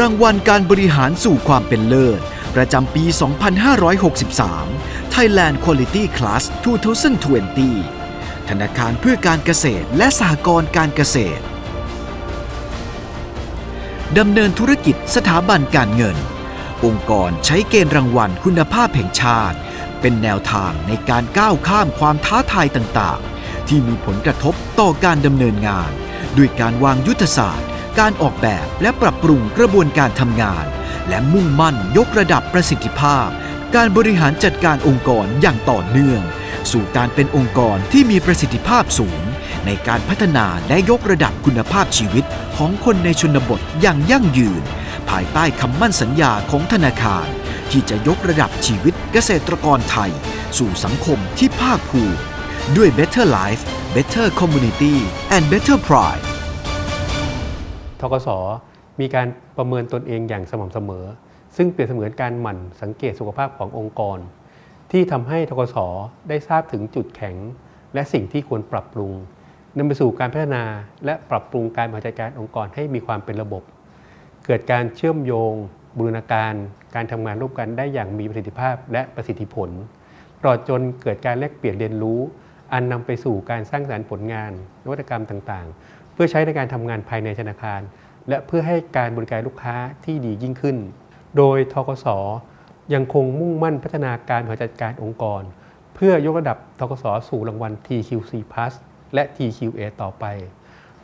รางวัลการบริหารสู่ความเป็นเลิศ ประจำปี 2563 Thailand Quality Class 2020 ธนาคารเพื่อการเกษตรและสหกรณ์การเกษตร ดำเนินธุรกิจสถาบันการเงิน องค์กรใช้เกณฑ์รางวัลคุณภาพแห่งชาติ เป็นแนวทางในการก้าวข้ามความท้าทายต่างๆ ที่มีผลกระทบต่อการดำเนินงาน ด้วยการวางยุทธศาสตร์ การออกแบบและปรับปรุงกระบวนการทำงาน และมุ่งมั่นยกระดับประสิทธิภาพ การบริหารจัดการองค์กรอย่างต่อเนื่อง สู่การเป็นองค์กรที่มีประสิทธิภาพสูง ในการพัฒนาและยกระดับคุณภาพชีวิตของคนในชนบทอย่างยั่งยืน ภายใต้คำมั่นสัญญาของธนาคาร ที่จะยกระดับชีวิตเกษตรกรไทย สู่สังคมที่ภาคภูมิด้วย Better Life Better Community and Better Pride ทกสมีการประเมินตนเองอย่างสม่ำเสมอ ซึ่งเปรียบเสมือนการหมั่นสังเกตสุขภาพขององค์กร ที่ทำให้ทกสได้ทราบถึงจุดแข็ง และสิ่งที่ควรปรับปรุงนำไปสู่การพัฒนาและปรับปรุงการบริหารจัดการองค์กรให้มีความเป็นระบบ เกิดการเชื่อมโยง บูรณาการ การทำงานร่วมกันได้อย่างมีประสิทธิภาพและประสิทธิผลตลอดจนเกิดการแลกเปลี่ยนเรียนรู้ อันนำไปสู่การสร้างสรรค์ผลงาน นวัตกรรมต่างๆ เพื่อใช้ในการทำงานภายในธนาคาร และเพื่อให้การบริการลูกค้าที่ดียิ่งขึ้น โดยทกสยังคงมุ่งมั่นพัฒนาการบริหารจัดการองค์กร เพื่อยกระดับทกสสู่รางวัล TQC Plus และ TQA ต่อไป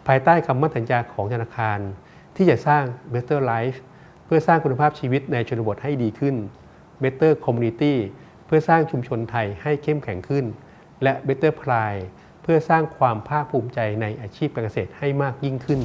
ภายใต้คำมั่นสัญญาของธนาคาร ที่จะสร้าง Better Life เพื่อสร้างคุณภาพชีวิตในชนบทให้ดีขึ้น Better Community เพื่อสร้างชุมชนไทยให้เข้มแข็งขึ้น และ Better Pride เพื่อสร้างความภาคภูมิใจในอาชีพการเกษตรให้มากยิ่งขึ้น